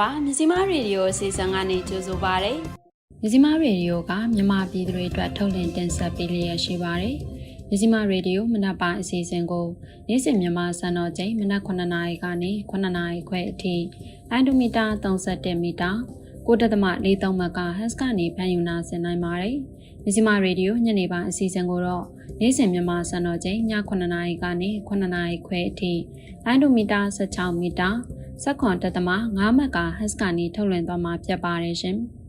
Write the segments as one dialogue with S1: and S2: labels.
S1: င်္ဂလာပါမြစီမရေဒီယိုအစီအစဉ်ကနေကြိုဆိုပါရစေမြစီမရေဒီယိုကမြန်မာပြည်သူတွေအတွက်ထုတ်လင်းတင်ဆက်ပေးလျက်ရှိပါတယ်မြစီမရေဒီယိုမနက်ပိုင်းအစီအစဉ်ကိုနေ့စဉ်မြန်မာစံတော်ချိန်မနက်9:00နာရီကနေ9:00နာရီခွဲအထိလိုင်းဒိုမီတာ31မီတာ 9.43မကဟက်စ်ကနေဖန်ယူနာဆင်နိုင်ပါတယ်မြစီမရေဒီယိုညနေပိုင်းအစီအစဉ်ကိုတော့နေ့စဉ်မြန်မာစံတော်ချိန်ည9:00နာရီကနေ9:00နာရီခွဲအထိလိုင်းဒိုမီတာ16မီတာစက္ကွန်တက်သမ9မက်ကဟက်စ်ကနေထုတ်လွှင့်သွားမှာဖြစ်ပါတယ်ရှင်။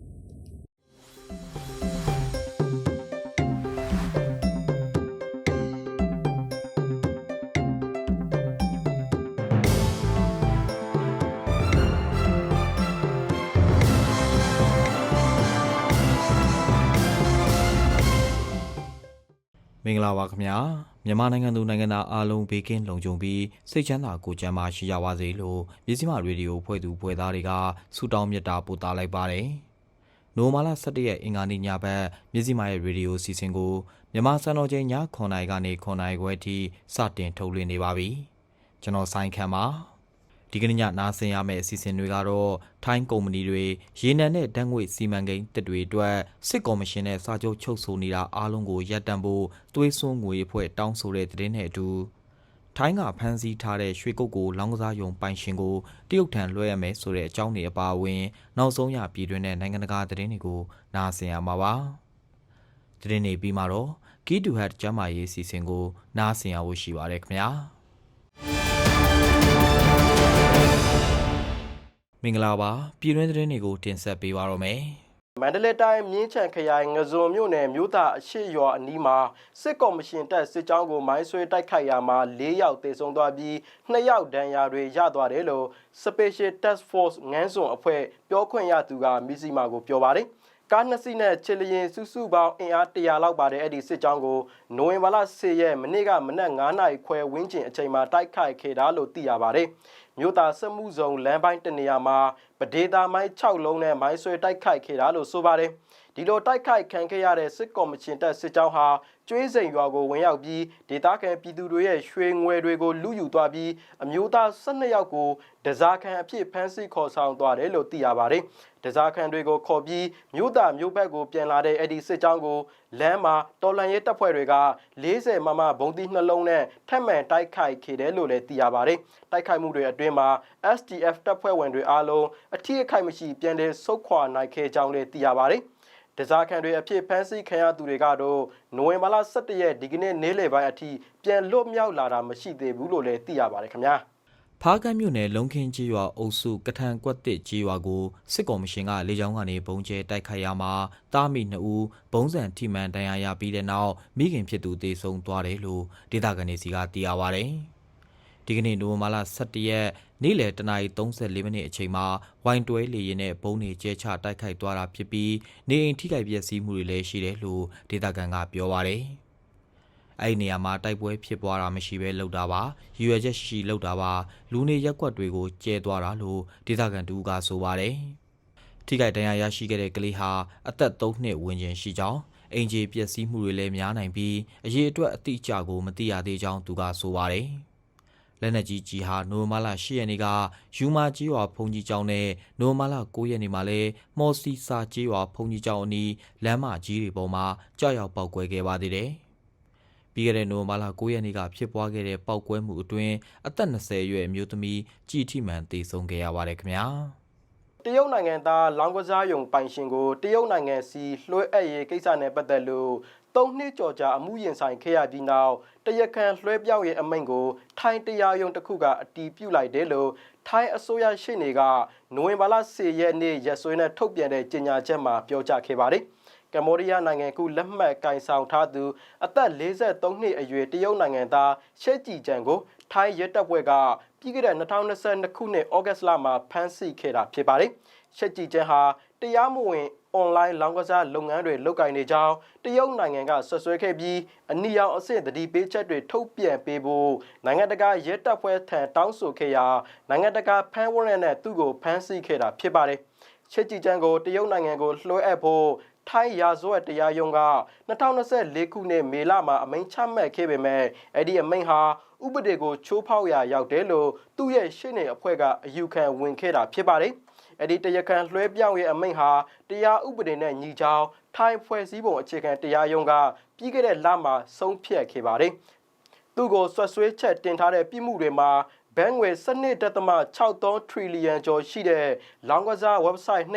S2: မင်္ဂလာပါခင်ဗျာမြန်မာနိုင်ငံသူနိုင်ငံသားအားလုံးဘေးကင်းလုံခြုံပြီးစိတ်ချမ်းသာကိုယ်ကျန်းမာရှိကြပါစေလို့မြစည်းမရေဒီယိုဖွဲ့သူဖွဲ့သားတွေကဆုတောင်းမေတ္တာပို့သလိုက်ပါတယ်နိုမာလာ17ရက်အင်္ဂါနေ့ညဘက်မြစည်းမရဲ့ရေဒီယိုစီစဉ်ကိုမြန်မာစံတော်ချိန်ည9:00နာရီကနေ9:00နာရီခွဲအထိစတင်ထုတ်လွှင့်နေပါပြီကျွန်တော်ဆိုင်ခံပါ ဒီကနေ့ညနားဆင်ရမယ့်အစီအစဉ်တွေကတော့ထိုင်းကုမ္ပဏီတွေရေနံနဲ့ဓာတ်ငွေ့စီမံကိန်းတစ်တွေအတွက်စစ်ကော်မရှင်နဲ့စာချုပ်ချုပ်ဆိုနေတာအားလုံးကိုရပ်တန့်ဖို့သွေးစွန်းငွေအဖွဲ့တောင်းဆိုတဲ့သတင်းနဲ့အတူထိုင်းကဖမ်းဆီးထားတဲ့ရွှေကုတ်ကိုလောင်းကစားယုံပိုင်ရှင်ကိုတရုတ်ထံလွှဲရမယ်ဆိုတဲ့အကြောင်းတွေအပါအဝင် နောက်ဆုံးရပြည်တွင်းနဲ့နိုင်ငံတကာသတင်းတွေကိုနားဆင်ရမှာပါသတင်းတွေပြီးမှတော့ကီတူဟတ်ကျမ်းမာရေးအစီအစဉ်ကိုနားဆင်ရဖို့ရှိပါတယ်ခင်ဗျာ မင်္ဂလာပါပြည်တွင်းသတင်းတွေကိုတင်ဆက်ပေးပါတော့မယ်
S3: မန္တလေးတိုင်းမြင်းချံခရိုင်ငဇုံမြို့နယ်မြို့သားအရှိရွာအနီးမှာစစ်ကော်မရှင်တပ်စစ်ကြောင်းကိုမိုင်းဆွဲတိုက်ခိုက်ရာမှာ၄ယောက်သေဆုံးသွားပြီး2ယောက်ဒဏ်ရာတွေရသွားတယ်လို့ Special Task Force ငန်းစွန်အဖွဲ့ပြောခွင့်ရသူကမီစီမာကိုပြောပါတယ် ကားနှစ်စီးနဲ့ချီလျင်စုစုပေါင်းအင်အား100လောက်ပါတဲ့အဲ့ဒီစစ်ကြောင်းကိုနိုဝင်ဘာလ10ရက်မနေ့ကမနက်9နာရီခွဲဝန်းကျင်အချိန်မှာတိုက်ခိုက်ခဲ့တာလို့သိရပါတယ်။မြို့သားစက်မှုဇုံလမ်းပိုင်းတနေရာမှာပဒေသာမိုင်း6လုံးနဲ့မိုင်းဆွဲတိုက်ခိုက်ခဲ့တာလို့ဆိုပါတယ်။ဒီလိုတိုက်ခိုက်ခံခဲ့ရတဲ့စစ်ကော်မရှင်တပ်စစ်ကြောင်းဟာကျွေးစိန်ရွာကိုဝင်ရောက်ပြီးဒေသခံပြည်သူတွေရဲ့ရွှေငွေတွေကိုလူယူသွားပြီးအမျိုးသား12ယောက်ကိုဒဇာခံအဖြစ်ဖမ်းဆီးခေါ်ဆောင်သွားတယ်လို့သိရပါတယ်။ ဒဇာခံတွေကိုခေါ်ပြီးမြို့သားမြို့ဘက်ကိုပြန်လာတဲ့အဲ့ဒီစစ်ကြောင်းကိုလမ်းမှာတော်လန်ရေးတပ်ဖွဲ့တွေက40မမဘုံသီးနှလုံးနဲ့ထက်မှန်တိုက်ခိုက်ခဲ့တယ်လို့လည်းသိရပါတယ်။တိုက်ခိုက်မှုတွေအတွင်းမှာ STF တပ်ဖွဲ့ဝင်တွေအားလုံးအထီးအခိုက်မရှိပြန်လည်ဆုတ်ခွာနိုင်ခဲ့ကြောင်းလည်းသိရပါတယ်။ဒဇာခံတွေအဖြစ်ဖမ်းဆီးခံရသူတွေကတော့နိုဝင်ဘာလ17ရက်ဒီကနေ့နေ့လယ်ပိုင်းအထိပြန်လွတ်မြောက်လာတာမရှိသေးဘူးလို့လည်းသိရပါတယ်ခင်ဗျာ။
S2: ဖားကန်းမြို့နယ်လုံခင်းကြီးရွာအုပ်စုကထန်ကွက်တစ်ကြီးရွာကိုစစ်ကောင်မရှင်ကလေကြောင်းကနေပုံကျဲတိုက်ခိုက်ရမှာတားမိ2ဦးဘုံစံထိမှန်တန်ရာရပြီးတဲ့နောက်မိခင်ဖြစ်သူတေဆုံးသွားတယ်လို့ဒေသခံတွေစီကသိရပါဗျ။ဒီကနေ့နိုဝင်ဘာလ17ရက်နေ့လယ်တနာရီ34မိနစ်အချိန်မှာဝိုင်တွဲလေရင်နဲ့ဘုံတွေကျဲချတိုက်ခိုက်သွားတာဖြစ်ပြီးနေအိမ်ထိခိုက်ပျက်စီးမှုတွေလည်းရှိတယ်လို့ဒေသခံကပြောပါဗျ။ အဲ့ဒီနေရာမှာတိုက်ပွဲဖြစ်ပွားတာမရှိဘဲလှုပ်တာပါရည်ရွယ်ချက်ရှိရှိလှုပ်တာပါလူနေရက်ကွက်တွေကိုကျဲသွားတာလို့ဒေသခံတူကဆိုပါတယ်ထိခိုက်ဒဏ်ရာရရှိခဲ့တဲ့ကလေးဟာအသက်3နှစ်ဝန်းကျင်ရှိကြောင်းအင်ဂျီပျက်စီးမှုတွေလည်းများနိုင်ပြီးအရေးအတွက်အတိအကျကိုမသိရသေးကြောင်းသူကဆိုပါတယ်လက်နက်ကြီးကြီးဟာနိုဝင်ဘာလ10ရက်နေ့ကယူမာကြီးရွာဖုန်ကြီးကျောင်းနဲ့နိုဝင်ဘာလ9ရက်နေ့မှာလည်းမော်စီစာကြီးရွာဖုန်ကြီးကျောင်းအနီးလမ်းမကြီးတွေပေါ်မှာကြောက်ရောက်ပောက်ကွဲခဲ့ပါသေးတယ်။ ပြီးခဲ့တဲ့နိုဝင်ဘာလ9ရက်နေ့ကဖြစ်ပွားခဲ့တဲ့ပောက်ကွဲမှုအတွင်းအသက်20အရွယ်အမျိုးသမီးကြည်ထိမှန်သေဆုံးခဲ့ရပါတယ်ခင်ဗျာ
S3: တရုတ်နိုင်ငံသားလောင်းကစားယုံပိုင်ရှင်ကိုတရုတ်နိုင်ငံစီလွှဲအပ်ရေးကိစ္စနဲ့ပတ်သက်လို့သုံးနှစ်ကျော်ကြာအမှုရင်ဆိုင်ခဲ့ရပြီးနောက်တရခန်လွှဲပြောင်းရေးအမိန့်ကို ထိုင်းတရားရုံးတစ်ခုကအတည်ပြုလိုက်တယ်လို့ထိုင်းအစိုးရရှေ့နေကနိုဝင်ဘာလ10ရက်နေ့ရက်စွဲနဲ့ထုတ်ပြန်တဲ့ကြေညာချက်မှာပြောကြားခဲ့ပါတယ် ကမ္ဘောဒီးယားနိုင်ငံကူလက်မှတ်ကင်ဆောင်ထားသူအသက်43နှစ်အရွယ်တရုတ်နိုင်ငံသားရှက်ကြည်ကျန်ကိုထိုင်းရဲတပ်ဖွဲ့ကပြီးခဲ့တဲ့2022ခုနှစ်ဩဂတ်စ်လမှာဖမ်းဆီးခဲ့တာဖြစ်ပါတယ်။ရှက်ကြည်ကျန်ဟာတရားမဝင်အွန်လိုင်းလောင်းကစားလုပ်ငန်းတွေလုပ်ကိုင်နေကြောင်းတရုတ်နိုင်ငံကဆွဆွဲခဲ့ပြီးအနီရောင်အဆင့်တတိပေးချက်တွေထုတ်ပြန်ပေးဖို့နိုင်ငံတကာရဲတပ်ဖွဲ့ထံတောင်းဆိုခဲ့ရာနိုင်ငံတကာဖမ်းဝရမ်းနဲ့သူ့ကိုဖမ်းဆီးခဲ့တာဖြစ်ပါတယ်။ချက်ကြည်ကျန်းကိုတရုတ်နိုင်ငံကိုလွှဲအပ်ဖို့ ထိုင်းရာဇဝတ်တရားရုံးက2024ခုနှစ်မေလမှာအမိန့်ချမှတ်ခဲ့ပေမဲ့အဲ့ဒီအမိန့်ဟာဥပဒေကိုချိုးဖောက်ရာရောက်တယ်လို့သူ့ရဲ့ရှင်းနေအဖွဲ့ကအယူခံဝင်ခဲ့တာဖြစ်ပါတယ်။အဲ့ဒီတရားခံလွှဲပြောင်းရဲ့အမိန့်ဟာတရားဥပဒေနဲ့ညီကြောင်းထိုင်းဖွဲ့စည်းပုံအခြေခံတရားရုံးကပြီးခဲ့တဲ့လမှာဆုံးဖြတ်ခဲ့ပါတယ်။သူ့ကိုဆွတ်ဆွေးချက်တင်ထားတဲ့ပြည်မှုတွေမှာ ဘဏ်ငွေ12.63 trillion ကျော်ရှိတဲ့လောင်ကစား website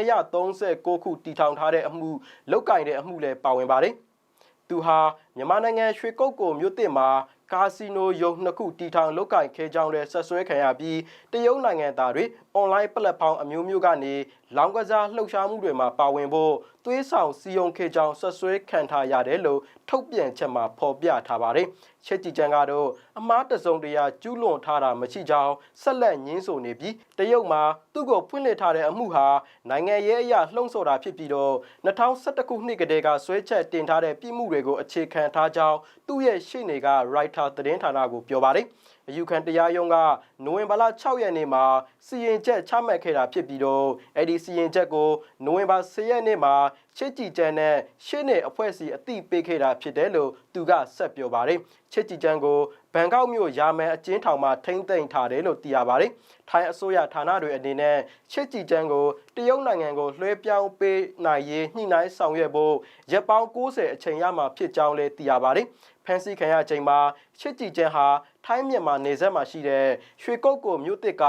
S3: 239ခုတည်ထောင်ထားတဲ့အမှုလောက်ကင်တဲ့အမှုလည်းပါဝင်ပါတယ်။သူဟာမြန်မာနိုင်ငံရွှေကုတ်ကိုမြို့တစ်မှာကာစီနိုရုံနှစ်ခုတီထောင်လုတ်ကင်ခဲကြောင်းတဲ့ဆက်ဆွဲခံရပြီးတရုတ်နိုင်ငံသားတွေ အွန်လိုင်းပလက်ဖောင်းအမျိုးမျိုးကနေလောင်ကစားလှုပ်ရှားမှုတွေမှာပါဝင်ဖို့သွေးဆောင်စီယုံခဲကြောင်းဆက်ဆွဲခံထားရတယ်လို့ထုတ်ပြန်ချက်မှာဖော်ပြထားပါတယ်။ချက်ကြည်ချန်ကတော့အမားတစုံတရာကျူးလွန်ထားတာမရှိကြောင်းဆက်လက်ညင်းဆိုနေပြီးတရုတ်မှာသူ့ကိုဖွင့်လှစ်ထားတဲ့အမှုဟာနိုင်ငံရေးအရာလှုံ့ဆော်တာဖြစ်ပြီးတော့2011ခုနှစ်ကတည်းကဆွဲချက်တင်ထားတဲ့ပြည်မှုတွေကိုအခြေခံထားကြောင်းသူ့ရဲ့ရှေ့နေက writer သတင်းဌာနကိုပြောပါတယ်။ အယူခံတရားရုံးကနိုဝင်ဘာလ6ရက်နေ့မှာစီရင်ချက်ချမှတ်ခဲ့တာဖြစ်ပြီးတော့အဲ့ဒီစီရင်ချက်ကိုနိုဝင်ဘာ10ရက်နေ့မှာချစ်ကြည်ကျန်းနဲ့ရှင်းနေအဖွဲ့အစည်းအသိပေးခဲ့တာဖြစ်တယ်လို့သူကဆက်ပြောပါတယ်ချစ်ကြည်ကျန်းကိုဘန်ကောက်မြို့ရာမယ်အကျဉ်းထောင်မှာထိမ့်သိမ်းထားတယ်လို့သိရပါတယ်ထိုင်းအစိုးရဌာနတွေအနေနဲ့ချစ်ကြည်ကျန်းကိုတရုတ်နိုင်ငံကိုလွှဲပြောင်းပေးနိုင်ရေးညှိနှိုင်းဆောင်ရွက်ဖို့ရက်ပေါင်း90အချိန်ရမှာဖြစ်ကြောင်းလည်းသိရပါတယ်ဖန်စီခံရချိန်မှာချစ်ကြည်ကျန်းဟာ ထိုင်းမြန်မာနေဆက်မှာရှိတဲ့ရွှေကုတ်ကိုမြို့တစ်က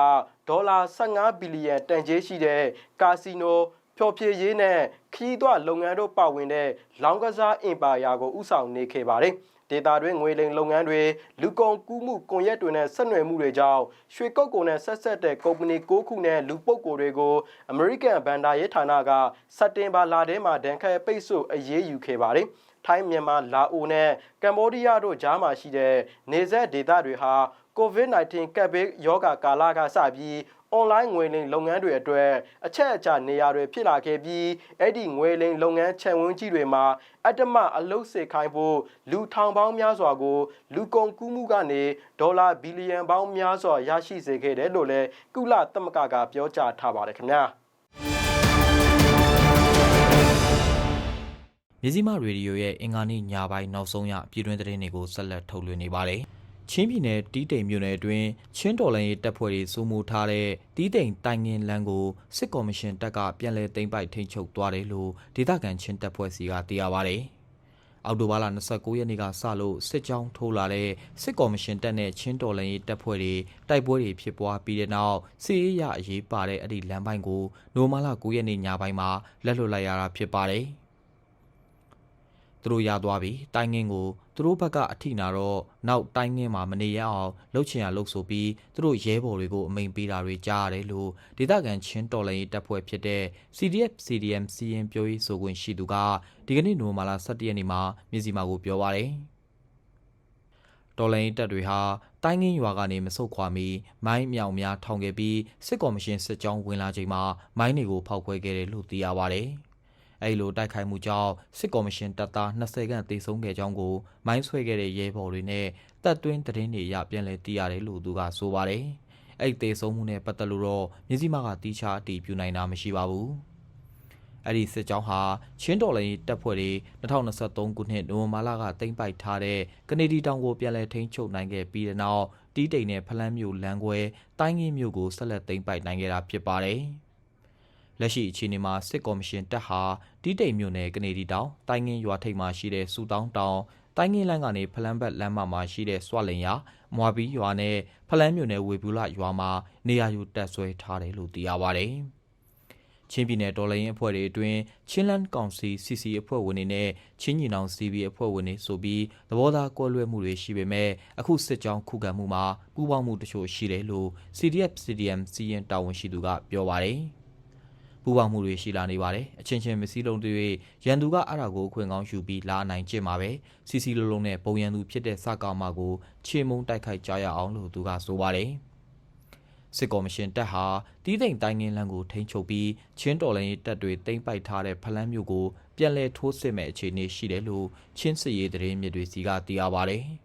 S3: ဒေါ်လာ15ဘီလီယံတန်ကြေးရှိတဲ့ကာစီနိုဖျော်ဖြေရေးနဲ့ခီးသွလုပ်ငန်းတို့ပါဝင်တဲ့လောင်းကစားအင်ပါယာကိုဥဆောင်နေခဲ့ပါတယ်။ဒေတာတွင်ငွေလိမ်လုပ်ငန်းတွေလူကုန်ကူးမှုကွန်ရက်တွေနဲ့ဆက်နွယ်မှုတွေကြောင့်ရွှေကုတ်ကိုနဲ့ဆက်ဆက်တဲ့ကုမ္ပဏီ၉ခုနဲ့လူပုဂ္ဂိုလ်တွေကိုအမေရိကန်ဘဏ္ဍာရေးဌာနကစက်တင်ဘာလထဲမှာဒဏ်ခတ်ပိတ်ဆို့အရေးယူခဲ့ပါတယ်။ ထိုင်းမြန်မာလာအိုနဲ့ကမ္ဘောဒီးယားတို့ကြားမှာရှိတဲ့နေဆက်ဒေသတွေဟာ COVID-19 ကပ်ဘေးရောဂါကာလကစပြီးအွန်လိုင်းငွေလိမ်လုပ်ငန်းတွေအတွက်အချက်အချာနေရာတွေဖြစ်လာခဲ့ပြီးအဲ့ဒီငွေလိမ်လုပ်ငန်းခြံဝန်းကြီးတွေမှာအတ္တမအလုတ်စေခိုင်းဖို့လူထောင်ပေါင်းများစွာကို လူကုန်ကူးမှုကနေဒေါ်လာဘီလီယံပေါင်းများစွာရရှိစေခဲ့တယ်လို့လည်းကုလသမဂ္ဂကပြောကြားထားပါတယ်ခင်ဗျာ။
S2: မြစည်းမရေဒီယိုရဲ့အင်္ဂါနေ့ညပိုင်းနောက်ဆုံးရပြည်တွင်းသတင်းတွေကိုဆက်လက်ထုတ်လွှင့်နေပါတယ်။ချင်းပြည်နယ်တီးတိမ်မြို့နယ်အတွင်းချင်းတော်လိုင်းရေးတပ်ဖွဲ့တွေစိုးမိုးထားတဲ့တီးတိမ်တိုင်ငင်လန်းကိုစစ်ကော်မရှင်တပ်ကပြန်လည်သိမ်းပိုက်ထိန်းချုပ်သွားတယ်လို့ဒေသခံချင်းတပ်ဖွဲ့စီကသိရပါတယ်။အောက်တိုဘာလ29ရက်နေ့ကစလို့စစ်ကြောင်းထိုးလာတဲ့စစ်ကော်မရှင်တပ်နဲ့ချင်းတော်လိုင်းရေးတပ်ဖွဲ့တွေတိုက်ပွဲတွေဖြစ်ပွားပြီးတဲ့နောက်စစ်ရေးရအရေးပါတဲ့အဲ့ဒီလမ်းပိုင်းကိုနိုမာလာ9ရက်နေ့ညပိုင်းမှာလက်လွတ်လိုက်ရတာဖြစ်ပါတယ်။ သူတို့ရသွားပြီတိုင်းငင်းကိုသူတို့ဘက်ကအထိနာတော့နောက်တိုင်းငင်းမှာမနေရအောင်လှုပ်ချင်ရလှုပ်ဆိုပြီးသူတို့ရဲဘော်တွေကိုအမိန်ပေးတာတွေကြားရတယ်လို့ဒေသခံချင်းတော်လိုင်းတပ်ဖွဲ့ဖြစ်တဲ့ CDF CDM စီရင်ပြောရေးဆိုခွင့်ရှိသူကဒီကနေ့နိုဝင်ဘာလ17ရက်နေ့မှာမြစည်းမာကိုပြောပါတယ်တော်လိုင်းတပ်တွေဟာတိုင်းငင်းရွာကနေမဆုတ်ခွာမီမိုင်းမြောင်များထောင်ခဲ့ပြီးစစ်ကော်မရှင်စစ်ကြောင်းဝင်လာချိန်မှာမိုင်းတွေကိုဖောက်ခွဲခဲ့တယ်လို့သိရပါတယ်။ အဲဒီလိုတိုက်ခိုက်မှုကြောင့်စစ်ကော်မရှင်တပ်သား20ခန့်သေဆုံးခဲ့ကြောင်းကိုမိုင်းဆွဲခဲ့တဲ့ရဲဘော်တွေနဲ့တပ်တွင်းသတင်းတွေအရပြန်လည်သိရတယ်လို့သူကဆိုပါတယ်။အဲ့ဒီသေဆုံးမှုနဲ့ပတ်သက်လို့တော့မြစည်းမကတီးခြားအတည်ပြုနိုင်တာမရှိပါဘူး။အဲ့ဒီစစ်ကြောင်းဟာချင်းတော်လိုင်းတပ်ဖွဲ့တွေ2023ခုနှစ်နိုဝင်ဘာလကတင်ပိုက်ထားတဲ့ကနေဒီတောင်ကိုပြန်လည်ထိန်းချုပ်နိုင်ခဲ့ပြီးတဲ့နောက်တီးတိန်နဲ့ဖလန်းမြို့လမ်းခွဲတိုင်းငင်းမြို့ကိုဆက်လက်သိမ်းပိုက်နိုင်ခဲ့တာဖြစ်ပါတယ်။ လက်ရှိအခြေအနေမှာစစ်ကော်မရှင်တပ်ဟာတီးတိမ်မြို့နယ်ကနေဒီတောင်တိုင်းငင်းရွာထိပ်မှာရှိတဲ့စူတောင်းတောင်တိုင်းငင်းလန်းကနေဖလန်းဘက်လမ်းမမှာရှိတဲ့စွလင်ရမွာဘီရွာနဲ့ဖလန်းမြို့နယ်ဝေဘူးလရွာမှာနေရာယူတက်ဆွဲထားတယ်လို့သိရပါတယ်။ချင်းပြည်နယ်တော်လိုင်းအဖွဲ့တွေအတွင်းချင်းလန်းကောင်စီ CC အဖွဲ့ဝင်တွေနဲ့ချင်းညီနောင် CB အဖွဲ့ဝင်တွေဆိုပြီးသဘောထားကွဲလွဲမှုတွေရှိပေမဲ့အခုစစ်ကြောင်းခုခံမှုမှာပူးပေါင်းမှုတချို့ရှိတယ်လို့ CDF CDM စီရင်တာဝန်ရှိသူကပြောပါတယ်။ ပူးပေါင်းမှုတွေရှိလာနေပါတယ်အချင်းချင်းမစည်းလုံးတွေရန်သူကအဲ့ဒါကိုခွင့်ကောင်းယူပြီးလာနိုင်ကျင့်မှာပဲစီစီလုံးလုံးနဲ့ပုံရန်သူဖြစ်တဲ့စကားမကိုချေမုံတိုက်ခိုက်ကြရအောင်လို့သူကဆိုပါတယ်စစ်ကော်မရှင်တပ်ဟာတီးသိမ်တိုင်းငင်းလန်းကိုထိန်းချုပ်ပြီးချင်းတော်လိုင်းတပ်တွေတိမ့်ပိုက်ထားတဲ့ဖလန်းမျိုးကိုပြန်လည်ထိုးစစ်မဲ့အခြေအနေရှိတယ်လို့ချင်းစစ်ရေးသတင်းမြစ်တွေစီကသိရပါတယ်။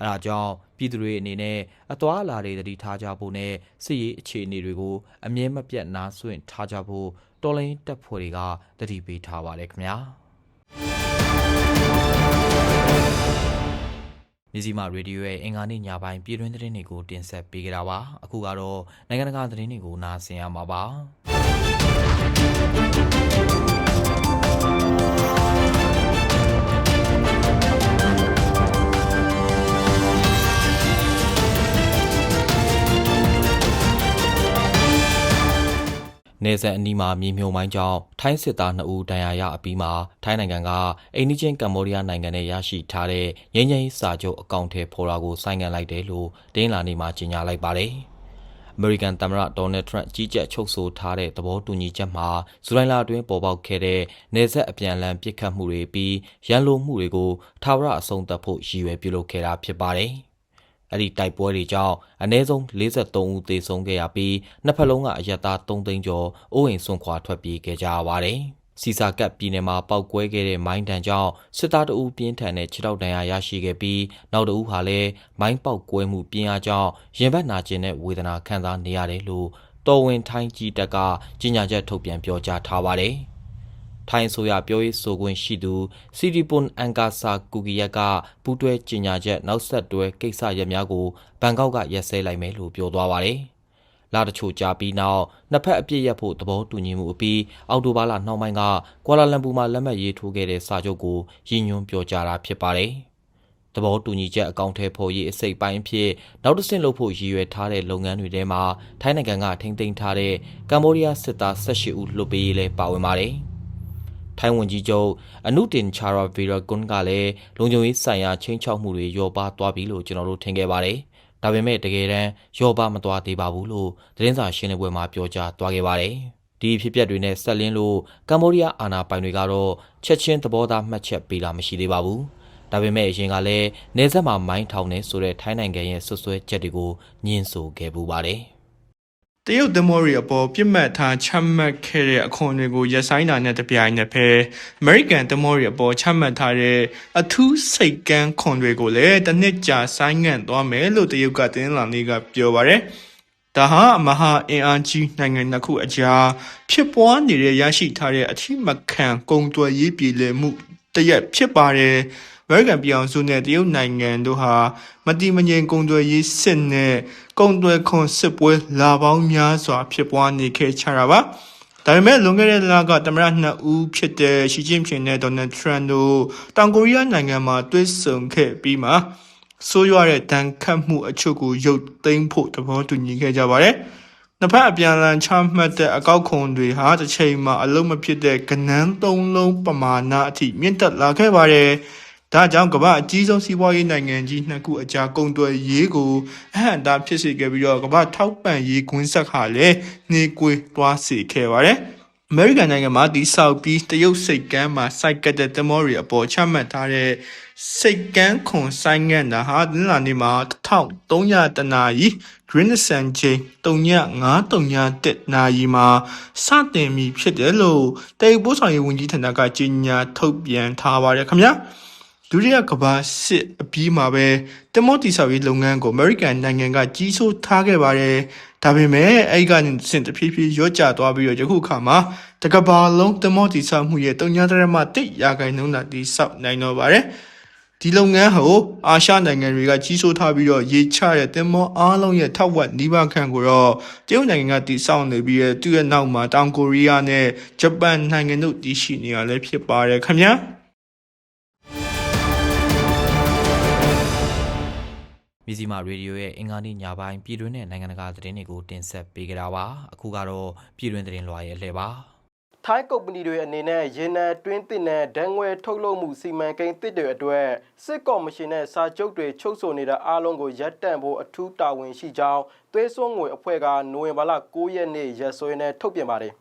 S2: အဲဒါကြောင့်ပြည်သူတွေအနေနဲ့အသွာအလာတွေတတိထားကြဖို့နဲ့စစ်ရေးအခြေအနေတွေကိုအမြဲမပြတ်နားဆွင့်ထားကြဖို့တော်လိုင်းတပ်ဖွဲ့တွေကတတိပေးထားပါတယ်ခင်ဗျာ။မြစီမာရေဒီယိုရဲ့အင်္ဂါနေ့ညပိုင်းပြည်တွင်းသတင်းတွေကိုတင်ဆက်ပေးကြတာပါအခုကတော့နိုင်ငံတကာသတင်းတွေကိုနားဆင်ရမှာပါ နေဆက်အနီးမှာမြေမြုံမိုင်းကြောင့်ထိုင်းစစ်သား2ဦးဒဏ်ရာရအပြီးမှာထိုင်းနိုင်ငံကအိန္ဒိချင်းကမ္ဘောဒီးယားနိုင်ငံနဲ့ရရှိထားတဲ့ငြိမ်းချမ်းရေးစာချုပ်အကောင့်ထဲပေါ်တာကိုဆိုင်းငံ့လိုက်တယ်လို့တင်းလာနေမှာကြေညာလိုက်ပါတယ်။ American သမ္မတ Donald Trump ကြီးကြပ်ချုပ်ဆိုထားတဲ့သဘောတူညီချက်မှာဇူလိုင်လအတွင်းပေါ်ပေါက်ခဲ့တဲ့နေဆက်အပြန်အလှန်ပစ်ခတ်မှုတွေပြီးရန်လိုမှုတွေကိုထာဝရအဆုံးသတ်ဖို့ရည်ရွယ်ပြုလုပ်ခဲ့တာဖြစ်ပါတယ်။ အဲ့ဒီတိုက်ပွဲတွေကြောင့်အ ਨੇ ဆုံး43ဦးသေဆုံးခဲ့ရပြီးနှစ်ဖက်လုံးကအရက်သား3သိန်းကျော်အိုးအိမ်ဆွန့်ခွာထွက်ပြေးခဲ့ကြရပါတယ်။စီစာကပ်ပြည်နယ်မှာပောက်ကွဲခဲ့တဲ့မိုင်းတန်ကြောင့်စစ်သားတအူးပြင်းထန်တဲ့ခြေထောက်ဒဏ်ရာရရှိခဲ့ပြီးနောက်တအူးဟာလည်းမိုင်းပောက်ကွဲမှုပြင်းအားကြောင့်ရင်ဘတ်နာကျင်တဲ့ဝေဒနာခံစားနေရတယ်လို့တော်ဝင်ထိုင်းကြီးတပ်ကကြေညာချက်ထုတ်ပြန်ပြောကြားထားပါတယ်။ ထိုင်းဆိုရပြောရေးဆိုခွင့်ရှိသူစီရီပွန်အန်ကာဆာကူကီယက်ကပူးတွဲကြေညာချက်နောက်ဆက်တွဲကိစ္စရပ်များကိုဘန်ကောက်ကရက်စဲလိုက်မယ်လို့ပြောသွားပါတယ်။လာတချို့ကြာပြီးနောက်နှစ်ဖက်အပြစ်ရပ်ဖို့သဘောတူညီမှုအပြီးအော်တိုဘာလနှောင်းပိုင်းကကွာလာလမ်ပူမှာလက်မှတ်ရေးထိုးခဲ့တဲ့စာချုပ်ကိုရည်ညွှန်းပြောကြားတာဖြစ်ပါတယ်။သဘောတူညီချက်အကောင့်ထဲပေါ်ရေးအစိပ်ပိုင်းအဖြစ်နောက်တစ်ဆင့်လုပ်ဖို့ရည်ရွယ်ထားတဲ့လုပ်ငန်းတွေထဲမှာထိုင်းနိုင်ငံကထိန်းသိမ်းထားတဲ့ကမ္ဘောဒီးယားစစ်သား18ဦးလွတ်ပေးရေးလည်းပါဝင်ပါတယ်။ ထိုင်းဝန်ကြီးချုပ်အနုတင်ချာရာဗီရာကွန်ကလည်းလုံခြုံရေးဆိုင်ရာချင်းချောက်မှုတွေရောပါသွားပြီလို့ကျွန်တော်တို့ထင်ခဲ့ပါတယ်။ဒါပေမဲ့တကယ်တမ်းရောပါမသွားသေးပါဘူးလို့သတင်းစာရှင်းလင်းပွဲမှာပြောကြားသွားခဲ့ပါတယ်။ဒီဖြစ်ပျက်တွေနဲ့ဆက်လင်းလို့ကမ္ဘောဒီးယားအာဏာပိုင်တွေကတော့ချက်ချင်းသဘောသားမှတ်ချက်ပေးလာမရှိသေးပါဘူး။ဒါပေမဲ့အရင်ကလည်းနေဆက်မှာမိုင်းထောင်နေဆိုတဲ့ထိုင်းနိုင်ငံရဲ့ဆွဆွဲချက်တွေကိုညှင်းဆိုခဲ့ပူပါတယ်။
S4: တရုတ်သမောရီအပေါ်ပြစ်မှတ်ထားချမှတ်ခဲ့တဲ့အခွန်တွေကိုရပ်ဆိုင်းတာနဲ့တပြိုင်နက်ပဲအမေရိကန်သမောရီအပေါ်ချမှတ်ထားတဲ့အထူးစိတ်ကန်းခွန်တွေကိုလည်းတစ်နှစ်ကြာဆိုင်းငံ့သွားမယ်လို့တရုတ်ကတင်းလာနေကပြောပါရယ်ဒါဟာမဟာအင်အားကြီးနိုင်ငံနှစ်ခုအကြားဖြစ်ပွားနေတဲ့ရရှိထားတဲ့အထိမခံကုန်သွယ်ရေးပြည်လည်မှုတရက်ဖြစ်ပါတယ်။ အမေရိကန်ပြည်အောင်စုနဲ့တရုတ်နိုင်ငံတို့ဟာမတိမငြိမ်ကုန်သွယ်ရေးစစ်နဲ့ကုန်သွယ်ခွန်စစ်ပွဲလာပေါင်းများစွာဖြစ်ပွားနေခဲ့ကြတာပါဒါပေမဲ့လွန်ခဲ့တဲ့လကသမ္မတနှစ်ဦးဖြစ်တဲ့ရှီကျင်းဖျင်နဲ့ဒေါ်နယ်ထရန့်တို့တောင်ကိုရီးယားနိုင်ငံမှာတွေ့ဆုံခဲ့ပြီးမှဆိုးရွားတဲ့တန်ခတ်မှုအချို့ကိုရုပ်သိမ်းဖို့သဘောတူညီခဲ့ကြပါတယ်။နှစ်ဖက်အပြန်အလှန်ချမှတ်တဲ့အကောက်ခွန်တွေဟာတစ်ချိန်မှာအလုံးမဖြစ်တဲ့ကနန်းသုံးလုံးပမာဏအထိမြင့်တက်လာခဲ့ပါတယ်။ ဒါကြောင့်ကမ္ဘာအကြီးဆုံးစီးပွားရေးနိုင်ငံကြီးနှစ်ခုအကြားကုန်သွယ်ရေးကိုအဟန့်တာဖြစ်စေခဲ့ပြီးတော့ကမ္ဘာထောက်ပံ့ရေးကွင်းဆက်ဟာလည်းနှေးကွေးသွားစေခဲ့ပါတယ်အမေရိကန်နိုင်ငံမှာတိဆောက်ပြီးတရုတ်စိတ်ကမ်းမှာစိုက်ကတဲ့သမောရီအပေါ်ချမှတ်ထားတဲ့စိတ်ကမ်းခွန်ဆိုင်ငံ့တာဟာဒီလနေ့မှာ1300တနာရီ Greenson ချိန်3931နာရီမှာစတင်ပြီဖြစ်တယ်လို့တေပိုးဆောင်ရေးဝန်ကြီးဌာနကကြေညာထုတ်ပြန်ထားပါတယ်ခင်ဗျာ ဒုတိယကမ္ဘာစစ်အပြီးမှာပဲတမောတိဆောက်ရေးလုပ်ငန်းကို American နိုင်ငံကကြီးစိုးထားခဲ့ပါတယ်။ဒါပေမဲ့အဲ့ဒီကနေစင်တဖြည်းဖြည်းရော့ကျသွားပြီးတော့ယခုအခါမှာတကဘာလုံးတမောတိဆောက်မှုရဲ့3.3ရာခိုင်နှုန်းသာတိဆောက်နိုင်တော့ပါတယ်။ဒီလုပ်ငန်းဟိုအာရှနိုင်ငံတွေကကြီးစိုးထားပြီးတော့ရေချတဲ့တင်မောအားလုံးရဲ့ထောက်ဝက်နီးပါးခန့်ကိုတော့တရုတ်နိုင်ငံကတည်ဆောက်နေပြီးသူ့ရဲ့နောက်မှာတောင်ကိုရီးယားနဲ့ဂျပန်နိုင်ငံတို့တည်ရှိနေရလဲဖြစ်ပါတယ်ခင်ဗျာ။
S2: မြစီမာရေဒီယိုရဲ့အင်္ဂါနေ့ညပိုင်းပြည်တွင်းနဲ့နိုင်ငံတကာသတင်းတွေကိုတင်ဆက်ပေးကြတာပါအခုကတော့ပြည်တွင်းသတင်းလွှာရဲ့အလှည့်ပါ
S3: ထိုင်းကုမ္ပဏီတွေအနေနဲ့ရေနံတွင်းတစ်နဲ့ဒဏ်ငွေထုတ်လုပ်မှုစီမံကိန်းတစ်တွေအတွက်စစ်ကော်မရှင်နဲ့စာချုပ်တွေချုပ်ဆိုနေတဲ့အားလုံးကိုရပ်တန့်ဖို့အထူးတာဝန်ရှိကြောင်းသွေးစွန်းငွေအဖွဲ့ကနိုဝင်ဘာလ9ရက်နေ့ရက်စွဲနဲ့ထုတ်ပြန်ပါတယ်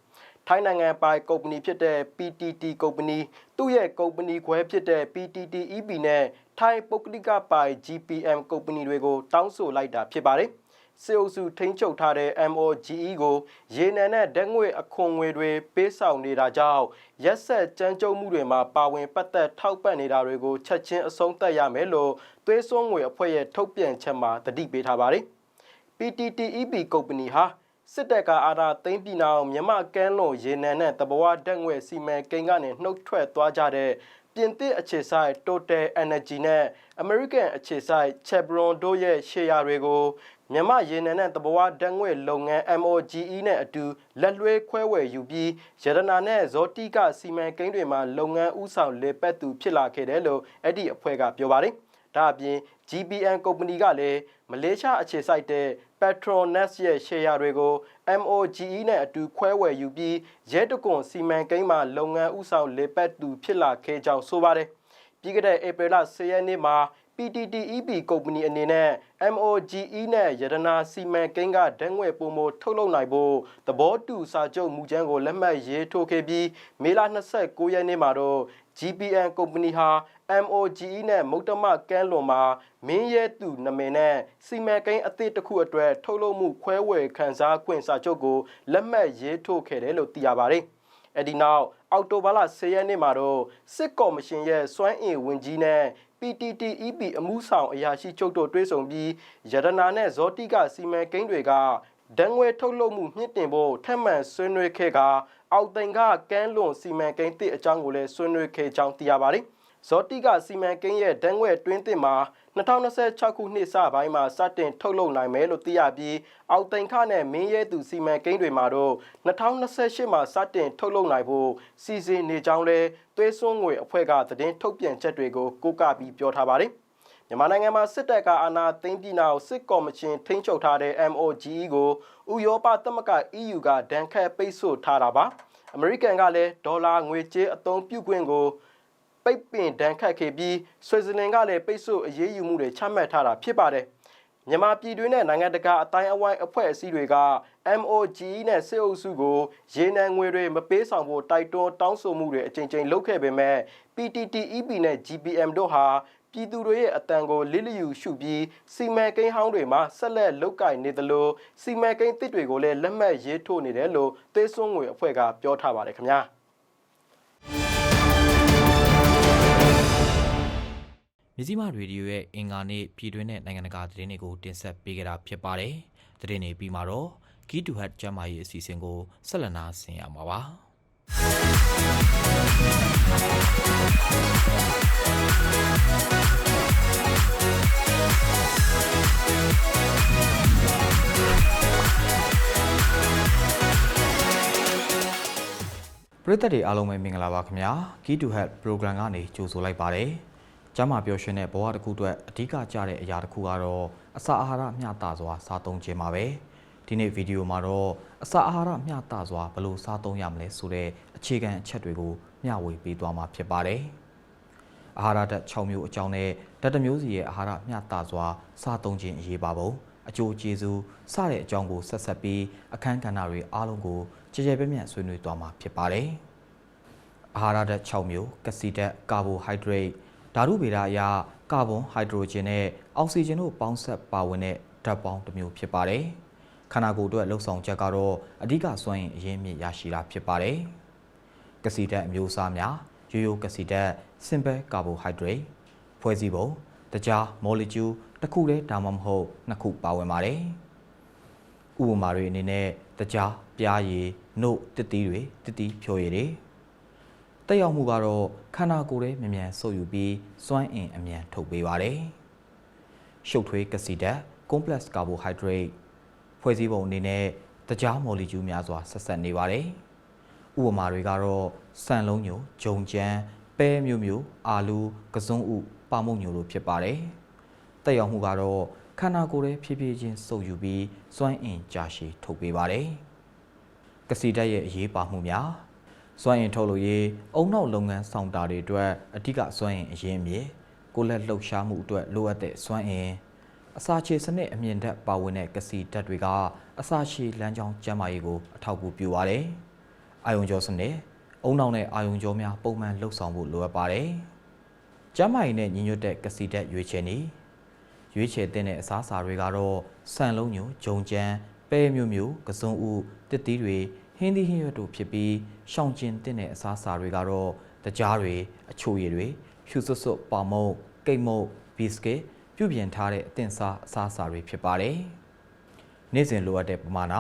S3: ထိုင်းနိုင်ငံပိုင်ကုမ္ပဏီဖြစ်တဲ့ PTT ကုမ္ပဏီသူ့ရဲ့ကုမ္ပဏီခွဲဖြစ်တဲ့ PTT EP နဲ့ ထိုင်းပုဂ္ဂလိကပိုင် GPM ကုမ္ပဏီတွေကိုတောင်းဆိုလိုက်တာဖြစ်ပါတယ်။စေအုပ်စုထိန်းချုပ်ထားတဲ့ MOGE ကိုရေနံနဲ့ဓာတ်ငွေအခွန်ငွေတွေပေးဆောင်နေတာကြောင့်ရက်ဆက်ကြမ်းကြုတ်မှုတွေမှာပါဝင်ပတ်သက်ထောက်ပံ့နေတာတွေကိုချက်ချင်းအဆုံးသတ်ရမယ်လို့သွေးစွန်းငွေအဖွဲ့ရဲ့ထုတ်ပြန်ချက်မှာတတိပေးထားပါတယ်။ PTTEP ကုမ္ပဏီဟာစစ်တပ်ကအာဏာသိမ်းပြီးနောက်မြန်မာကမ်းလွန်ရေနံနဲ့တဘဝဓာတ်ငွေ့စီမံကိန်းကနေနှုတ်ထွက်သွားကြတဲ့ ပြင်သစ်အခြေဆိုင် Total Energy နဲ့ American အခြေဆိုင် Chevron တို့ရဲ့ရှယ်ယာတွေကိုမြန်မာရေနံနဲ့တဘဝဓာတ်ငွေ့လုပ်ငန်း MOGE နဲ့အတူလက်လွှဲခွဲဝယ်ယူပြီးရတနာနဲ့ဇောတိကစီမံကိန်းတွေမှာလုပ်ငန်းဥဆောင်လေပတ်သူဖြစ်လာခဲ့တယ်လို့အဲ့ဒီအဖွဲ့ကပြောပါတယ်။ဒါအပြင် GBN ကုမ္ပဏီကလည်းမလေးရှားအခြေစိုက်တဲ့ Petronas ရဲ့ရှယ်ယာတွေကို MOGE နဲ့အတူခွဲဝယ်ယူပြီးရဲတကွန်စီမံကိန်းမှာလုပ်ငန်းဥဆောင်လေပတ်သူဖြစ်လာခဲ့ကြောင်းဆိုပါတယ်။ပြီးခဲ့တဲ့ဧပြီလ10ရက်နေ့မှာ PTTEP ကုမ္ပဏီအနေနဲ့ MOGE နဲ့ရတနာစီမံကိန်းကဓာတ်ငွေ့ပုံမထုတ်လုပ်နိုင်ဖို့သဘောတူစာချုပ်မူကြမ်းကိုလက်မှတ်ရေးထိုးခဲ့ပြီးမေလ29ရက်နေ့မှာတော့ GPN ကုမ္ပဏီဟာ MOGE နဲ့မုတ်တမကမ်းလွန်မှာမင်းရဲသူနာမည်နဲ့စီမံကိန်းအသစ်တစ်ခုအတွက်ထုတ်လုပ်မှုခွဲဝေခန်းစားခွင့်စာချုပ်ကိုလက်မှတ်ရေးထိုးခဲ့တယ်လို့သိရပါတယ်။အဲဒီနောက်အောက်တိုဘာလ10ရက်နေ့မှာတော့စစ်ကော်မရှင်ရဲ့စွမ်းအင်ဝင်ကြီးနဲ့ PTTEP အမှုဆောင်အရာရှိချုပ်တို့တွဲဆောင်ပြီးရတနာနဲ့ဇောတိကစီမံကိန်းတွေကဒဏ်ငွေထုတ်လုပ်မှုမြင့်တင်ဖို့ထက်မှန်ဆွေးနွေးခဲ့က အောက်သိန်ကကမ်းလွန်စီမံကိန်းတစ်အကြောင်းကိုလည်းဆွေးနွေးခဲ့ကြောင်းသိရပါတယ်။ဇောတိကစီမံကိန်းရဲ့ဒဏ်ငွေတွင်းတစ်မှာ2026ခုနှစ်စပိုင်းမှာစတင်ထုတ်လုပ်နိုင်မယ်လို့သိရပြီးအောက်သိန်ခနဲ့မင်းရဲသူစီမံကိန်းတွေမှာတော့2028မှာစတင်ထုတ်လုပ်နိုင်ဖို့စီစဉ်နေကြောင်းလဲသွေးစွန်းငွေအဖွဲ့ကသတင်းထုတ်ပြန်ချက်တွေကိုကိုးကားပြီးပြောထားပါတယ်။မြန်မာနိုင်ငံမှာစစ်တပ်ကအာဏာသိမ်းပြီးနောက်စစ်ကော်မရှင်ထိန်းချုပ်ထားတဲ့ MOGE ကိုဥရောပသမဂ္ဂ EU ကဒဏ်ခတ်ပိတ်ဆို့ထားတာပါ။ အမေရိကန်ကလည်းဒေါ်လာငွေကြေးအသုံးပြုခွင့်ကိုပိတ်ပင်ဒဏ်ခတ်ခဲ့ပြီးဆွစ်ဇာလန်ကလည်းပိတ်ဆို့အရေးယူမှုတွေချမှတ်ထားတာဖြစ်ပါတယ်။မြန်မာပြည်တွင်းနဲ့နိုင်ငံတကာအတိုင်းအဝိုင်းအဖွဲ့အစည်းတွေက MOGE နဲ့စစ်အုပ်စုကိုရေနံငွေတွေမပေးဆောင်ဖို့တိုက်တွန်းတောင်းဆိုမှုတွေအကြိမ်ကြိမ်လုပ်ခဲ့ပေမဲ့ PTTEP နဲ့ GPM တို့ဟာ ပြည်သူတွေရဲ့အတန်ကိုလစ်လျူရှုပြီးစီမံကိန်းဟောင်းတွေမှာဆက်လက်လုတ်ကင်နေသလိုစီမံကိန်းသစ်တွေကိုလည်းလက်မှတ်ရေးထိုးနေတယ်လို့သေဆွန်းငွေအဖွဲ့ကပြောထားပါတယ်ခင်ဗျာ။
S2: မြစည်းမရေဒီယိုရဲ့အင်ကာနေ့ပြည်တွင်းနဲ့နိုင်ငံတကာသတင်းတွေကိုတင်ဆက်ပေးကြတာဖြစ်ပါတယ်။သတင်းတွေပြီးမှာတော့ကီတူဟတ်ကျမ်းမာရေးအစီအစဉ်ကိုဆက်လက်နာဆင်ရမှာပါ။ ပရိသတ်တွေအားလုံးပဲမင်္ဂလာပါခင်ဗျာ။ Key to Health Program ကနေကြိုဆိုလိုက်ပါတယ်။ကျမ်းမာပျော်ရွှင်တဲ့ဘဝတစ်ခုအတွက်အဓိကကျတဲ့အရာတစ်ခုကတော့အစာအာဟာရမျှတစွာစားသုံးခြင်းပါပဲ။ ဒီနေ့ဗီဒီယိုမှာတော့အစာအာဟာရမျှတစွာဘယ်လိုစားသုံးရမလဲဆိုတဲ့အခြေခံအချက်တွေကိုမျှဝေပေးသွားမှာဖြစ်ပါတယ်။အာဟာရဓာတ်6မျိုးအကြောင်းနဲ့ဓာတ်တစ်မျိုးစီရဲ့အာဟာရမျှတစွာစားသုံးခြင်းအရေးပါပုံအကျိုးကျေးဇူးစတဲ့အကြောင်းကိုဆက်ဆက်ပြီးအခန်းကဏ္ဍတွေအားလုံးကိုကြည်ကြဲပြည့်ပြည့်ဆွေးနွေးသွားမှာဖြစ်ပါတယ်။အာဟာရဓာတ်6မျိုးကစီဓာတ်ကာဘိုဟိုက်ဒရိတ်ဓာတုဗေဒအရကာဗွန်ဟိုက်ဒရိုဂျင်နဲ့အောက်ဆီဂျင်တို့ပေါင်းဆက်ပါဝင်တဲ့ဓာတ်ပေါင်းတစ်မျိုးဖြစ်ပါတယ်။ ခန္ဓာကိုယ်အတွက်လှုပ်ဆောင်ချက်ကတော့အဓိကစွမ်းအင်အရင်းမြစ်ရရှိတာဖြစ်ပါတယ်။ကစီဓာတ်အမျိုးအစားများရိုးရိုးကစီဓာတ် simple carbohydrate ဖွဲ့စည်းပုံတခြား molecule တစ်ခုတည်းဒါမှမဟုတ်နှစ်ခုပါဝင်ပါတယ်။ဥပမာတွေအနေနဲ့တခြားပြားရည်နှုတ်တစ်တီးတွေတစ်တီးဖြိုရည်တွေတက်ရောက်မှုကတော့ခန္ဓာကိုယ်ရဲ့မြန်မြန်ဆုပ်ယူပြီးစွမ်းအင်အမြန်ထုတ်ပေးပါတယ်။ရှုပ်ထွေးကစီဓာတ် complex carbohydrate ဖွဲ့စည်းပုံအနေနဲ့တခြား molecule များစွာဆက်ဆက်နေပါတယ်။ဥပမာတွေကတော့ဆန်လုံးညိုဂျုံကြမ်းပဲမျိုးမျိုးအာလူကစွန်းဥပါမုတ်ညိုလိုဖြစ်ပါတယ်။တက်ရောက်မှုကတော့ခန္ဓာကိုယ်ရဲ့ဖြည်းဖြည်းချင်းစုပ်ယူပြီးစွမ်းအင်ကြာရှည်ထုတ်ပေးပါတယ်။ကစီဓာတ်ရဲ့အရေးပါမှုများစွမ်းအင်ထုတ်လို့ရေးအုံနောက်လုပ်ငန်းဆောင်တာတွေအတွက်အဓိကစွမ်းအင်အရင်းအမြစ်ကိုလက်လှုပ်ရှားမှုအတွက်လိုအပ်တဲ့စွမ်းအင် အစာချေစနစ်အမြင့်ဓာတ်ပါဝင်တဲ့ကစီဓာတ်တွေကအစာချေလမ်းကြောင်းကျန်းမာရေးကိုအထောက်အကူပြုပါတယ်။အာယုံကြောစနစ်အုံနောက်နဲ့အာယုံကြောများပုံမှန်လှုပ်ဆောင်ဖို့လိုအပ်ပါတယ်။ကျန်းမာရေးနဲ့ညီညွတ်တဲ့ကစီဓာတ်ရွေးချယ်နည်းရွေးချယ်တဲ့အစားအစာတွေကတော့ဆန်လုံးညိုဂျုံကြမ်းပဲမျိုးမျိုးကစုံဥတစ်သီးတွေဟင်းသီးဟင်းရွက်တို့ဖြစ်ပြီးရှောင်ကျဉ်တဲ့အစားအစာတွေကတော့တကြားတွေအချိုရည်တွေဖြူစွတ်စွတ်ပေါမုံကိတ်မုတ်ဘီစကစ် ပြုပြင်ထားတဲ့အသင့်စားအစားအစာတွေဖြစ်ပါတယ်။နေ့စဉ်လိုအပ်တဲ့ပမာဏ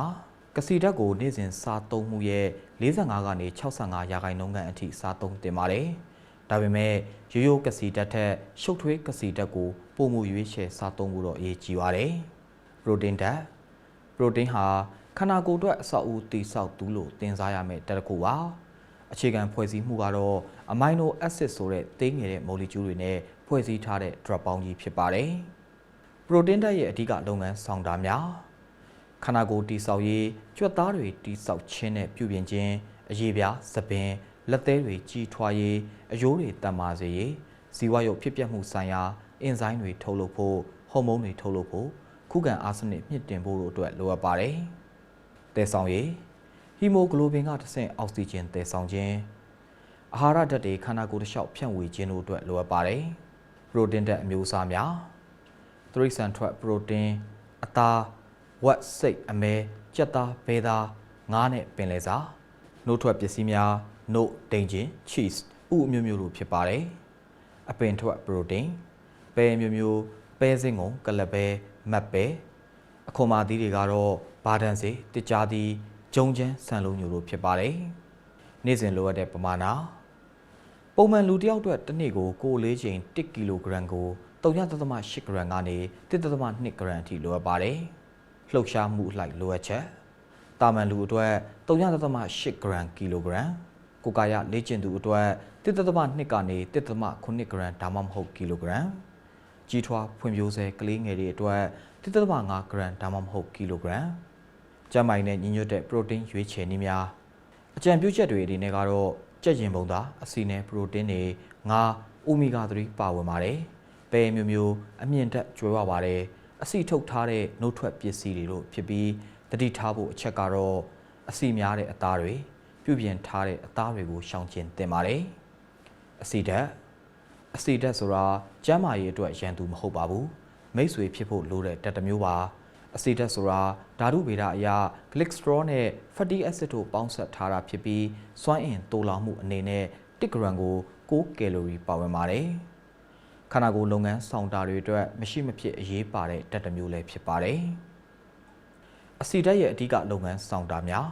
S2: ကစီဓာတ်ကိုနေ့စဉ်စားသုံးမှုရဲ့45ကနေ65ရာခိုင်နှုန်းခန့်အထိစားသုံးတင်ပါတယ်။ဒါပေမဲ့ရိုးရိုးကစီဓာတ်ထက်ရှုပ်ထွေးကစီဓာတ်ကိုပုံမှုရွေးချယ်စားသုံးဖို့တော့အရေးကြီးပါတယ်။ပရိုတင်းဓာတ်ပရိုတင်းဟာခန္ဓာကိုယ်အတွက်အဆောက်အဦတည်ဆောက်သူလို့တင်စားရမယ့်တက်တစ်ခုပါ။အခြေခံဖွဲ့စည်းမှုကတော့အမိုင်နိုအက်ဆစ်ဆိုတဲ့သေးငယ်တဲ့မော်လီကျူးတွေနဲ့ ဖွဲ့စည်းထားတဲ့ drug ပေါင်းကြီးဖြစ်ပါတယ်။ပရိုတင်းဓာတ်ရဲ့အဓိကလုပ်ငန်းဆောင်တာများခန္ဓာကိုယ်တိဆောက်ရေးကြွက်သားတွေတိဆောက်ခြင်းနဲ့ပြုပြင်ခြင်းအရေးပြားသပင်လက်သေးတွေကြီးထွားရေးအယိုးတွေတန်မာစေရေးဇီဝရုပ်ဖြစ်ပျက်မှုဆိုင်ရာအင်ဇိုင်းတွေထုတ်လုပ်ဖို့ဟော်မုန်းတွေထုတ်လုပ်ဖို့ခုခံအားစနစ်မြင့်တင်ဖို့တို့အတွက်လိုအပ်ပါတယ်။တည်ဆောင်ရေးဟီမိုဂလိုဘင်ကတစ်ဆင့်အောက်ဆီဂျင်တည်ဆောင်ခြင်းအာဟာရဓာတ်တွေခန္ဓာကိုယ်တစ်လျှောက်ဖြန့်ဝေခြင်းတို့အတွက်လိုအပ်ပါတယ်။ပ ရိုတင်းဓာတ်အမျိုးအစားများသရိတ်ဆန်ထွက်ပရိုတင်းအသားဝက်စိတ်အမဲကြက်သားဘဲသားငါးနဲ့ပင်လယ်စာနှုတ်ထွက်ပစ္စည်းများနှုတ်ဒိန်ချင်း cheese ဥအမျိုးမျိုးလိုဖြစ်ပါတယ်အပင်ထွက်ပရိုတင်းပဲမျိုးမျိုးပဲစင်းကုန်ကလပဲမတ်ပဲအခွန်မာသီးတွေကတော့ဘာဒန်စေတကြားသီးဂျုံချမ်းဆန်လုံးမျိုးလိုဖြစ်ပါတယ်နေ့စဉ်လိုအပ်တဲ့ပမာဏ ပုံမှန်လူတစ်ယောက်အတွက်တစ်နေ့ကိုကိုယ်လေးချိန်1ကီလိုဂရမ်ကို3.8ဂရမ်ကနေ1.2ဂရမ်အထိလိုအပ်ပါတယ်။လှုပ်ရှားမှုအလိုက်လိုအပ်ချက်တာမန်လူအတွက်3.8ဂရမ်ကီလိုဂရမ်ကိုကာယလေ့ကျင့်သူအတွက်1.2ကနေ1.8ဂရမ်ဒါမှမဟုတ်ကီလိုဂရမ်ကြီးထွားဖွံ့ဖြိုးဆဲကလေးငယ်တွေအတွက်1.5ဂရမ်ဒါမှမဟုတ်ကီလိုဂရမ်ကျန်းမာရေးနဲ့ညီညွတ်တဲ့ပရိုတင်းရွေးချယ်နည်းများအကြံပြုချက်တွေအနေနဲ့ကတော့ ကြက်ရင်ပုံသားအဆီနဲ့ပရိုတင်းတွေငါအိုမီဂါ3ပါဝင်ပါတယ်။ပဲမျိုးမျိုးအမြင့်တက်ကျွဲဝပါတယ်။အဆီထုတ်ထားတဲ့နှုတ်ထွက်ပစ္စည်းတွေတို့ဖြစ်ပြီးတတိထားဖို့အချက်ကတော့အဆီများတဲ့အသားတွေပြုပြင်ထားတဲ့အသားတွေကိုရှောင်ကျဉ်တင်ပါတယ်။အဆီဓာတ်အဆီဓာတ်ဆိုတာကျန်းမာရေးအတွက်ရန်သူမဟုတ်ပါဘူး။မိတ်ဆွေဖြစ်ဖို့လိုတဲ့ဓာတ်တစ်မျိုးပါ။ အဆီဓာတ်ဆိုတာဓာတုဗေဒအရာ cholesterol နဲ့ fatty acid တို့ပေါင်းစပ်ထားတာဖြစ်ပြီးစွမ်းအင်တိုးလောင်မှုအနေနဲ့1ဂရမ်ကို6ကယ်လိုရီပါဝင်ပါတယ်။ခန္ဓာကိုယ်လုပ်ငန်းဆောင်တာတွေအတွက်မရှိမဖြစ်အရေးပါတဲ့ဓာတ်တစ်မျိုးလည်းဖြစ်ပါတယ်။အဆီဓာတ်ရဲ့အဓိကလုပ်ငန်းဆောင်တာများ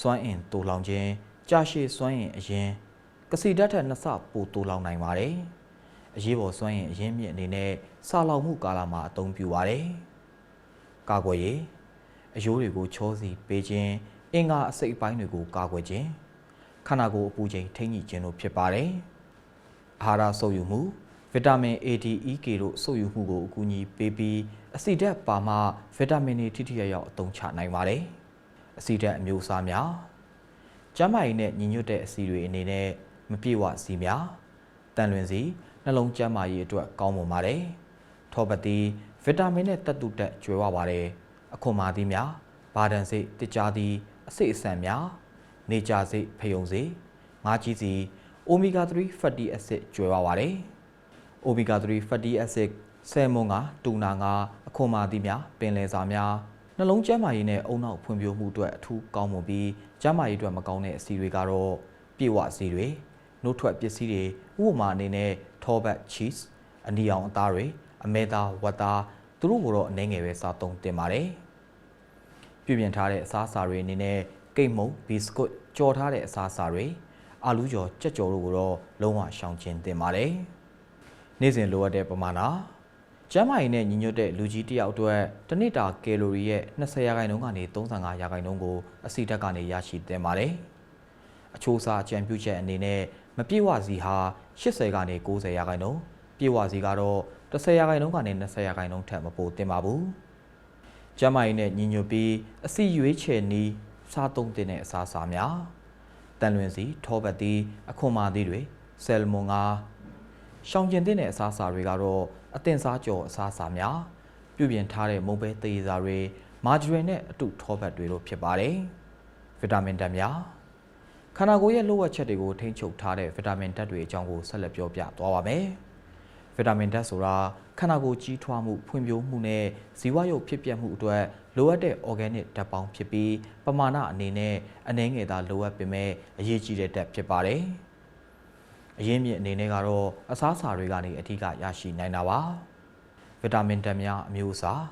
S2: စွမ်းအင်တိုးလောင်ခြင်းကြာရှည်စွမ်းအင်အရင်ကစီဓာတ်ထက်နှစ်ဆပိုတိုးလောင်နိုင်ပါတယ်။အရေးပေါ်စွမ်းအင်အရင်မြင့်အနေနဲ့စာလောင်မှုကာလမှာအသုံးပြုပါတယ်။ ကာကွယ်ရေးအယိုးတွေကိုချောစီပေးခြင်းအင်္ဂါအစိတ်အပိုင်းတွေကိုကာကွယ်ခြင်းခန္ဓာကိုယ်အပူချိန်ထိန်းညှိခြင်းတို့ဖြစ်ပါတယ်။အာဟာရဆုပ်ယူမှုဗီတာမင် A, D, E, K တို့ဆုပ်ယူမှုကိုအကူအညီပေးပြီးအဆီဓာတ်ပါမှဗီတာမင်တွေထိထိရောက်ရောက်အသုံးချနိုင်ပါတယ်။အဆီဓာတ်အမျိုးအစားများကျန်းမာရေးနဲ့ညီညွတ်တဲ့အဆီတွေအနေနဲ့မပြည့်ဝစီများတန်လွင်စီနှလုံးကျန်းမာရေးအတွက်ကောင်းမွန်ပါတယ်။ထောပတ်တီ ဗီတာမင်နဲ့တက်တူတက်ကျွဲဝပါတယ်။အခွန်မာသီးများဘာဒန်စိတ်တကြားသီးအစိတ်အဆန်များနေကြစိတ်ဖယုံစေငါးကြီးစီအိုမီဂါ3 fatty acid ကျွဲဝပါတယ်။ omega 3 fatty acid ဆယ်မွန်ကတူနာကအခွန်မာသီးများပင်လယ်စာများနှလုံးကျန်းမာရေးနဲ့အုံနောက်ဖွံ့ဖြိုးမှုအတွက်အထူးကောင်းမွန်ပြီးကျန်းမာရေးအတွက်မကောင်းတဲ့အဆီတွေကတော့ပြေဝဆီတွေနှုတ်ထွက်ပစ္စည်းတွေဥပမာအနေနဲ့ထောပတ် cheese အနီအောင်အသားတွေ အမဲသားဝက်သားသူတို့ကိုတော့အနှဲငယ်ပဲစားသုံးတင်ပါတယ်ပြုပြင်ထားတဲ့အစားအစာတွေအနေနဲ့ကိတ်မုံဘီစကွတ်ကြော်ထားတဲ့အစားအစာတွေအာလူးကြော်ကြက်ကြော်တို့ကိုတော့လုံးဝရှောင်ကျဉ်တင်ပါတယ်နေ့စဉ်လိုအပ်တဲ့ပမာဏကျန်းမာရေးနဲ့ညီညွတ်တဲ့လူကြီးတစ်ယောက်အတွက်တစ်နေ့တာကယ်လိုရီရဲ့20ရာခိုင်နှုန်းကနေ35ရာခိုင်နှုန်းကိုအဆီဓာတ်ကနေရရှိတင်ပါတယ်အချိုးအစားအကြံပြုချက်အနေနဲ့မပြည့်ဝစီဟာ80ကနေ90ရာခိုင်နှုန်းပြည့်ဝစီကတော့ 10ရာခိုင်နှုန်းကနေ20ရာခိုင်နှုန်းထက်မပိုတင်ပါဘူး။ကျန်းမာရေးနဲ့ညီညွတ်ပြီးအစီရွေးချယ်နီးစားသုံးတဲ့အစားအစာများတန်လွင်စီထောပတ်သီးအခွန်မာသီးတွေဆယ်လမွန်ငါရှောင်ကျင်တဲ့အစားအစာတွေကတော့အသင်စားကြော်အစားအစာများပြုပြင်ထားတဲ့မုံပဲသေးစာတွေမာဂျရီနဲ့အတူထောပတ်တွေလို့ဖြစ်ပါတယ်။ဗီတာမင်ဓာတ်များခန္ဓာကိုယ်ရဲ့လိုအပ်ချက်တွေကိုထိန်းချုပ်ထားတဲ့ဗီတာမင်ဓာတ်တွေအကြောင်းကိုဆက်လက်ပြောပြသွားပါမယ်။ ဗီတာမင်ဓာတ်ဆိုတာခန္ဓာကိုယ်ကြီးထွားမှုဖွံ့ဖြိုးမှုနဲ့ဇီဝရုပ်ဖြစ်ပျက်မှုအတွက်လိုအပ်တဲ့ organic ဓာတ်ပေါင်းဖြစ်ပြီးပမာဏအနေနဲ့အနည်းငယ်သာလိုအပ်ပေမဲ့အရေးကြီးတဲ့ဓာတ်ဖြစ်ပါတယ်။အရင်းမြစ်အနေနဲ့ကတော့အစားအစာတွေကနေအဓိကရရှိနိုင်တာပါ။ဗီတာမင်ဓာတ်များအမျိုးအစား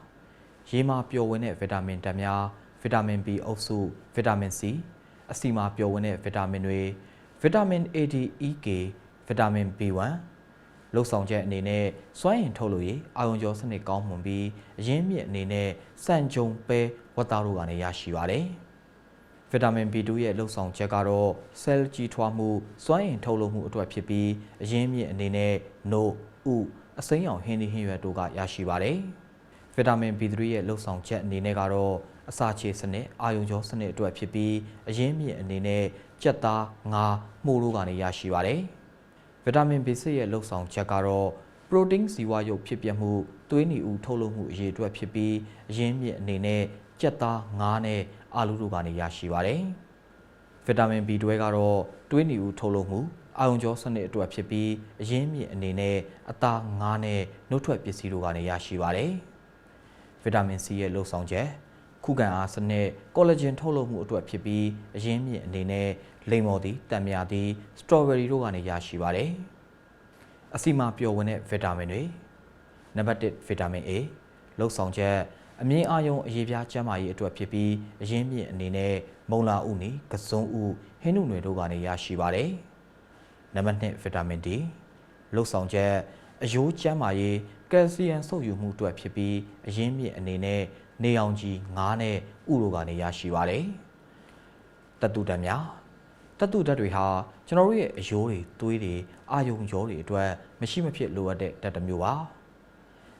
S2: ရေမှာပျော်ဝင်တဲ့ဗီတာမင်ဓာတ်များဗီတာမင် B အုပ်စုဗီတာမင် C အဆီမှာပျော်ဝင်တဲ့ဗီတာမင်တွေဗီတာမင် A D E K ဗီတာမင် B1 လှုပ်ဆောင်ချက်အနေနဲ့စွမ်းအင်ထုတ်လို့ရအာယုံကျော်စနစ်ကောင်းမွန်ပြီးအရင်းမြစ်အနေနဲ့စံကြုံပဲဝတ်သားတို့ကနေရရှိပါတယ်ဗီတာမင် B2 ရဲ့လှုပ်ဆောင်ချက်ကတော့ cell ကြီးထွားမှုစွမ်းအင်ထုတ်လုပ်မှုအတွက်ဖြစ်ပြီးအရင်းမြစ်အနေနဲ့ no ဥအစိမ်းရောင်ဟင်းသီးဟင်းရွက်တို့ကရရှိပါတယ်ဗီတာမင် B3 ရဲ့လှုပ်ဆောင်ချက်အနေနဲ့ကတော့အစာချေစနစ်အာယုံကျော်စနစ်အတွက်ဖြစ်ပြီးအရင်းမြစ်အနေနဲ့ကြက်သားငါးမှုတို့ကနေရရှိပါတယ် ဗီတာမင် B6 ရဲ့လှုပ်ဆောင်ချက်ကတော့ပရိုတင်းဇီဝရုပ်ဖြစ်ပျက်မှုသွေးနီဦးထုတ်လုပ်မှုအရေးအတွက်ဖြစ်ပြီးအရင်းမြစ်အနေနဲ့ကြက်သားငါးနဲ့အာလူတို့ကနေရရှိပါတယ်ဗီတာမင် B12 ကတော့သွေးနီဦးထုတ်လုပ်မှုအာယုံကျော်စနစ်အတွက်ဖြစ်ပြီးအရင်းမြစ်အနေနဲ့အသားငါးနဲ့နှုတ်ထွက်ပစ္စည်းတို့ကနေရရှိပါတယ်ဗီတာမင် C ရဲ့လှုပ်ဆောင်ချက်ခုခံအားစနစ်ကောလာဂျင်ထုတ်လုပ်မှုအတွက်ဖြစ်ပြီးအရင်းမြစ်အနေနဲ့ လိမ္မော်သည်တံမြာသည်စတော်ဘယ်ရီတို့ကနေရရှိပါတယ်အစီမာပျော်ဝင်တဲ့ဗီတာမင်တွေနံပါတ်1ဗီတာမင် A လှုပ်ဆောင်ချက်အမြင့်အာရုံအရေးပြားကျန်းမာရေးအတွက်ဖြစ်ပြီးအရင်းမြစ်အနေနဲ့မုံလာဥနီကစုံဥဟင်းနုတွေတို့ကနေရရှိပါတယ်နံပါတ်2ဗီတာမင် D လှုပ်ဆောင်ချက်အယိုးကျန်းမာရေးကယ်လ်ဆီယမ်စုပ်ယူမှုအတွက်ဖြစ်ပြီးအရင်းမြစ်အနေနဲ့နေအောင်ကြီးငါးနဲ့ဥတို့ကနေရရှိပါတယ်တတုတံများ တတုဓာတ်တွေဟာကျွန်တော်တို့ရဲ့အယိုးတွေသွေးတွေအာယုံရောတွေအတွက်မရှိမဖြစ်လိုအပ်တဲ့ဓာတ်တစ်မျိုးပါ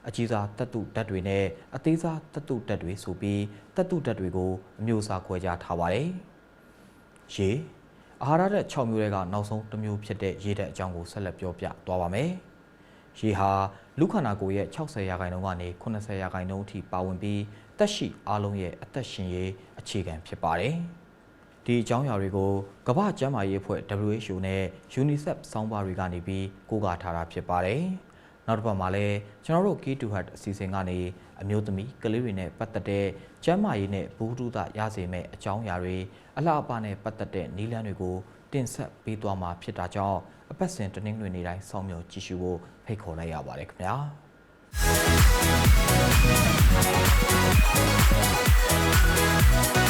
S2: အကြီးစားတတုဓာတ်တွေနဲ့အသေးစားတတုဓာတ်တွေဆိုပြီးတတုဓာတ်တွေကိုအမျိုးအစားခွဲခြားထားပါတယ်ရေအာဟာရဓာတ်6မျိုးတွေကနောက်ဆုံးတစ်မျိုးဖြစ်တဲ့ရေဓာတ်အကြောင်းကိုဆက်လက်ပြောပြသွားပါမယ်ရေဟာလူခန္ဓာကိုယ်ရဲ့60ရာခိုင်နှုန်းကနေ80ရာခိုင်နှုန်းအထိပါဝင်ပြီးတက်ရှိအားလုံးရဲ့အသက်ရှင်ရေးအခြေခံဖြစ်ပါတယ်။ ဒီအကြောင်းအရာတွေကိုကမ္ဘာ့ကျန်းမာရေးအဖွဲ့ WHO နဲ့ UNICEF စောင်းပါတွေကနေပြီးကိုးကားထားတာဖြစ်ပါတယ်။နောက်တစ်ပတ်မှာလည်းကျွန်တော်တို့ Key to Heart အစီအစဉ်ကနေအမျိုးသမီးကလေးတွေနဲ့ပတ်သက်တဲ့ကျန်းမာရေးနဲ့ဘူဒုဒရစေမဲ့အကြောင်းအရာတွေအလှအပနဲ့ပတ်သက်တဲ့နည်းလမ်းတွေကိုတင်ဆက်ပေးသွားမှာဖြစ်တာကြောင့်အပတ်စဉ်တနင်္ဂနွေနေ့တိုင်းစောင့်မျှော်ကြည့်ရှုဖို့ဖိတ်ခေါ်လိုက်ရပါတယ်ခင်ဗျာ။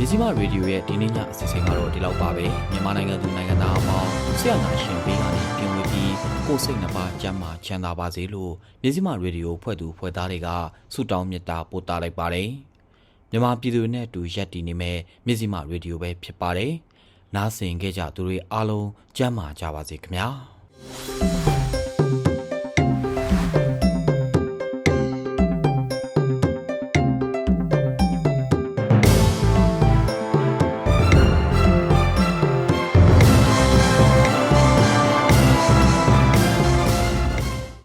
S2: မြစီမရေဒီယိုရဲ့ဒီနေ့ညအစီအစဉ်ကတော့ဒီလောက်ပါပဲမြန်မာနိုင်ငံသူနိုင်ငံသားအပေါင်းဆရာနာရှင်ပေးကနေပြင်ဝေပြီးကိုယ်စိတ်နှပါကျမ်းမာချမ်းသာပါစေလို့မြစီမရေဒီယိုဖွဲ့သူဖွဲ့သားတွေကဆုတောင်းမေတ္တာပို့သလိုက်ပါတယ်မြန်မာပြည်သူတွေနဲ့အတူရက်တည်နေမဲ့မြစီမရေဒီယိုပဲဖြစ်ပါတယ်နားဆင်ကြကြသူတွေအားလုံးကျမ်းမာကြပါစေခင်ဗျာ